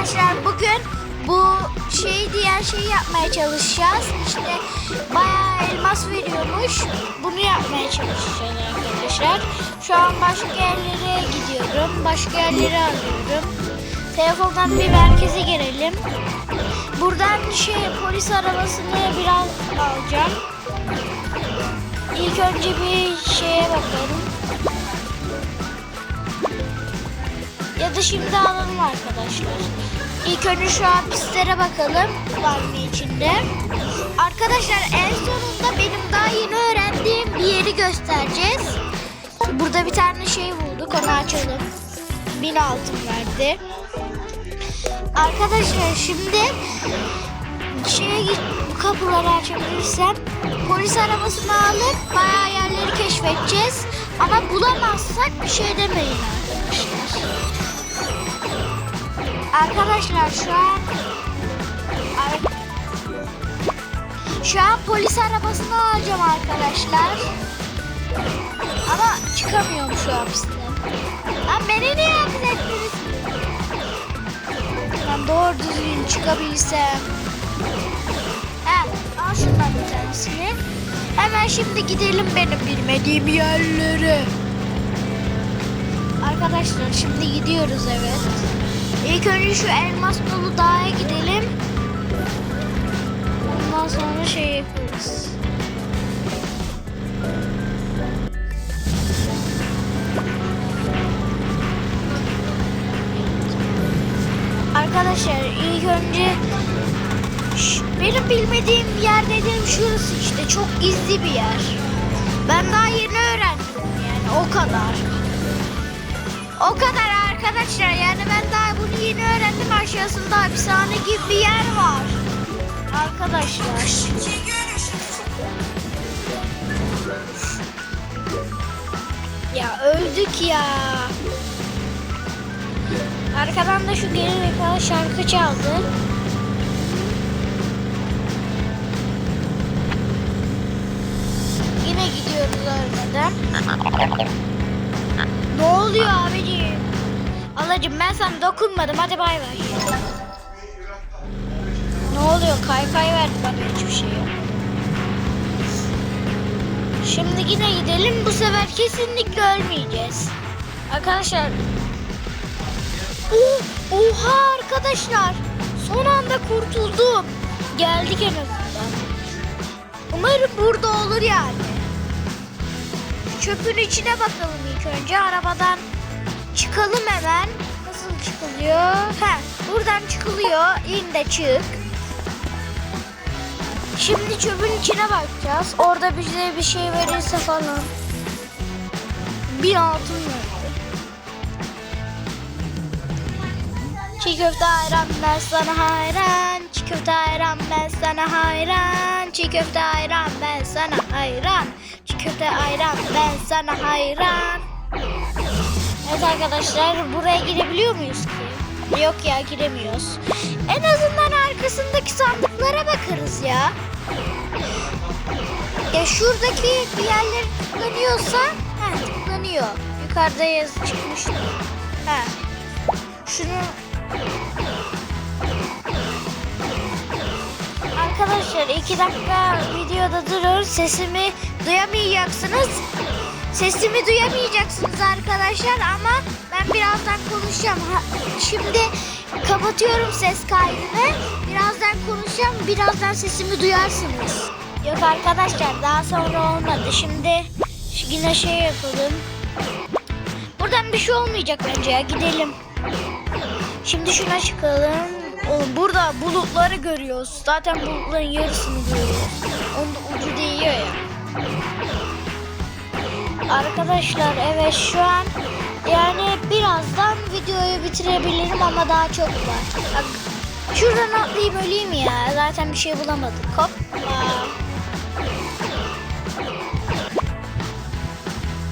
Arkadaşlar bugün bu şey diğer şeyi yapmaya çalışacağız. İşte bayağı elmas veriyormuş. Bunu yapmaya çalışacağız arkadaşlar. Şu an başka yerlere gidiyorum. Başka yerleri arıyorum. Telefondan bir merkeze girelim. Buradan şey polis arabasını biraz alacağım. İlk önce bir şeye bakalım. Ya da şimdi alalım arkadaşlar. İlk önce şu hapislere bakalım. Var mı içinde? Arkadaşlar en sonunda benim daha yeni öğrendiğim bir yeri göstereceğiz. Burada bir tane şey bulduk. Onu açalım. Bin altın verdi. Arkadaşlar şimdi şeye git bu kapıları açabilirsem polis arabasını alıp bayağı yerleri keşfedeceğiz. Ama bulamazsak bir şey demeyin arkadaşlar. Arkadaşlar şu an şu an polis arabasını alacağım arkadaşlar. Ama çıkamıyorum şu hapisten. Lan beni niye hapis ettiniz? Ben doğru düzgün çıkabilsem. He, al şundan bir tanesini. Hemen şimdi gidelim benim bilmediğim yerlere. Arkadaşlar şimdi gidiyoruz evet. İlk önce şu elmas dolu dağa gidelim. Ondan sonra şey yaparız. Arkadaşlar ilk önce benim bilmediğim yer dediğim şurası işte çok gizli bir yer. Ben daha yeni öğrendim yani o kadar. O kadar arkadaşlar yani ben daha bunu yeni öğrendim aşağısında hapishane gibi bir yer var. Arkadaşlar. Ya öldük ya. Arkadan da şu geri zekalı şarkı çaldı. Yine gidiyoruz ölmeden. Ne oluyor abiciğim? Alacım ben sana dokunmadım hadi bay bay. Ne oluyor kaykay verdi bana hiçbir şey yok. Şimdi yine gidelim bu sefer kesinlikle ölmeyeceğiz. Arkadaşlar. Oh, oha arkadaşlar. Son anda kurtuldum. Geldik en azından. Umarım burada olur yani. Çöpün içine bakalım ilk önce. Arabadan çıkalım hemen. Nasıl çıkılıyor? He, buradan çıkılıyor. İn de çık. Şimdi çöpün içine bakacağız. Orada bize bir şey verirse falan. Bir altın verdi. Çiğ köfte hayran ben sana hayran. Çiğ köfte hayran ben sana hayran. Çiğ köfte hayran ben sana hayran. Çiğ köfte hayran ben sana hayran. Evet arkadaşlar buraya girebiliyor muyuz ki? Yok ya giremiyoruz. En azından arkasındaki sandıklara bakarız ya. Ya şuradaki bir tıklanıyorsa he, tıklanıyor. Yukarıda yazı çıkmıştı. He. Şunu Arkadaşlar iki dakika videoda durur. Sesimi duyamayacaksınız. Sesimi duyamayacaksınız arkadaşlar ama ben birazdan konuşacağım. Şimdi kapatıyorum ses kaydını. Birazdan konuşacağım. Birazdan sesimi duyarsınız. Yok arkadaşlar daha sonra olmadı. Şimdi yine şey yapalım. Buradan bir şey olmayacak bence ya. Gidelim. Şimdi şuna çıkalım. Oğlum burada bulutları görüyoruz. Zaten bulutların yarısını görüyoruz. Onun da ucu değiyor ya. Arkadaşlar evet şu an yani birazdan videoyu bitirebilirim ama daha çok var. Şuradan atlayayım öleyim ya. Zaten bir şey bulamadık. Hop.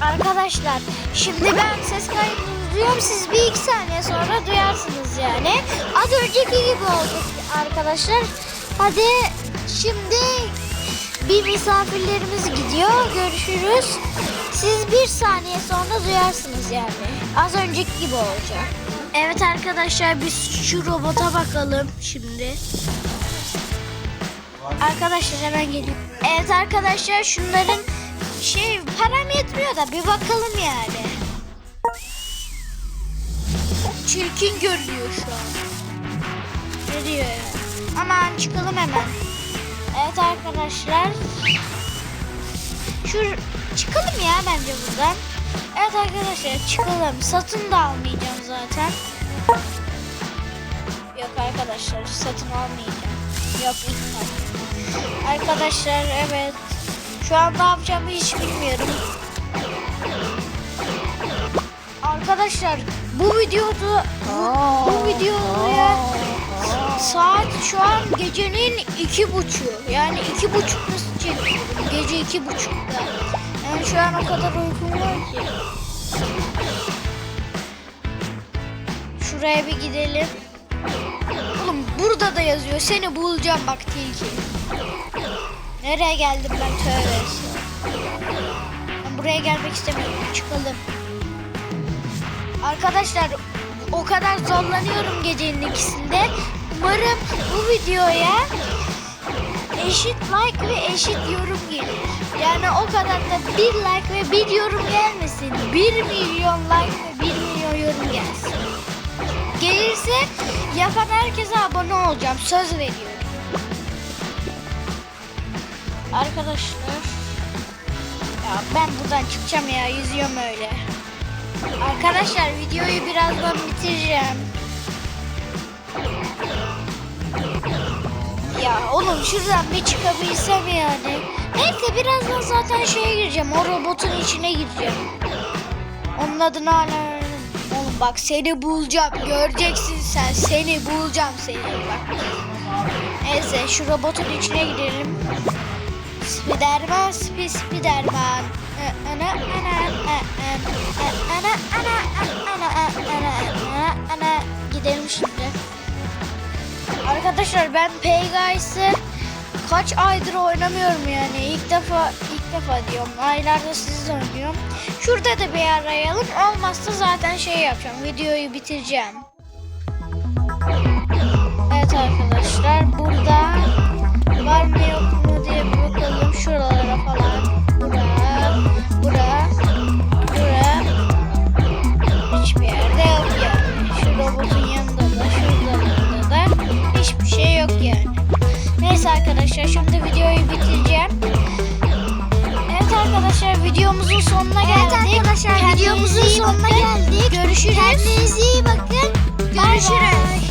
Arkadaşlar şimdi ben ses kaydını duyuyorum. Siz bir iki saniye sonra duyarsınız yani. Az önceki gibi oldu arkadaşlar. Hadi şimdi bir misafirlerimiz gidiyor. Görüşürüz. Siz bir saniye sonra duyarsınız yani. Az önceki gibi olacak. Evet arkadaşlar biz şu robota bakalım şimdi. Arkadaşlar hemen geliyorum. Evet arkadaşlar şunların şey param yetmiyor da bir bakalım yani. Çirkin görünüyor şu an. Ne diyor ya? Aman çıkalım hemen. Evet arkadaşlar. Şu çıkalım ya bence buradan. Evet arkadaşlar çıkalım. Satın da almayacağım zaten. Yok arkadaşlar satın almayacağım. Yok iptal. Arkadaşlar evet. Şu an ne yapacağımı hiç bilmiyorum. Arkadaşlar bu videoda bu, bu videoya saat şu an gecenin iki buçuğu. Yani iki buçuk çekiyorum? Gece iki buçukta. Yani şu an o kadar uykum var ki. Şuraya bir gidelim. Oğlum burada da yazıyor. Seni bulacağım bak tilki. Nereye geldim ben tövbe. Ben buraya gelmek istemiyorum. Çıkalım. Arkadaşlar o kadar zorlanıyorum gecenin ikisinde. Umarım bu videoya eşit like ve eşit yorum gelir. Yani o kadar da bir like ve bir yorum gelmesin. Bir milyon like ve bir milyon yorum gelsin. Gelirse yapan herkese abone olacağım. Söz veriyorum. Arkadaşlar. Ya ben buradan çıkacağım ya. Yüzüyorum öyle. Arkadaşlar videoyu birazdan bitireceğim. Ya oğlum şuradan bir çıkabilsem yani. Neyse birazdan zaten şeye gireceğim. O robotun içine gireceğim. Onun adını hala. Oğlum bak seni bulacağım. Göreceksin sen. Seni bulacağım seni. Bak. Neyse şu robotun içine girelim. Spiderman, spi Spiderman. Ana ana ana ana ana ana ana ana ana gidelim şimdi. Arkadaşlar ben Payguys'ı kaç aydır oynamıyorum yani. İlk defa ilk defa diyorum. Aylarda sizle oynuyorum. Şurada da bir arayalım. Olmazsa zaten şey yapacağım. Videoyu bitireceğim. Evet arkadaşlar burada arkadaşlar şimdi videoyu bitireceğim. Evet arkadaşlar videomuzun sonuna geldik. Evet arkadaşlar Kendinize videomuzun sonuna bakın. geldik. Görüşürüz. Kendinize iyi bakın. Bay bay. Görüşürüz.